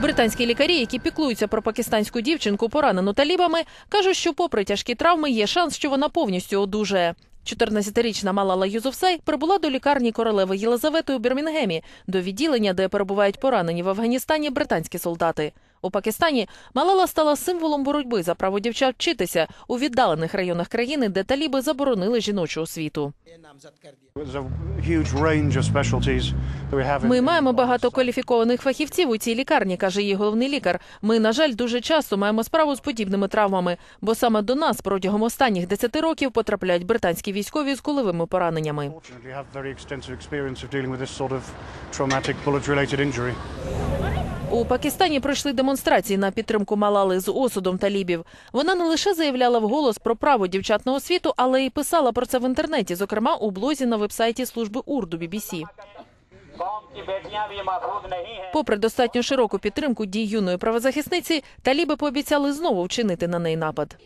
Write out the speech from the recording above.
Британські лікарі, які піклуються про пакистанську дівчинку, поранену талібами, кажуть, що попри тяжкі травми є шанс, що вона повністю одужає. 14-річна Малала Юзуфзай прибула до лікарні королеви Єлизавети у Бірмінгемі, до відділення, де перебувають поранені в Афганістані британські солдати. У Пакистані Малала стала символом боротьби за право дівчат вчитися у віддалених районах країни, де таліби заборонили жіночу освіту. Ми маємо багато кваліфікованих фахівців у цій лікарні, каже її головний лікар. Ми, на жаль, дуже часто маємо справу з подібними травмами, бо саме до нас протягом останніх 10 років потрапляють британські військові з кулевими пораненнями. У Пакистані пройшли демонстрації на підтримку Малали з осудом талібів. Вона не лише заявляла вголос про право дівчат на освіту, але й писала про це в інтернеті, зокрема у блозі на вебсайті служби урду BBC. Попри достатньо широку підтримку дій юної правозахисниці, таліби пообіцяли знову вчинити на неї напад.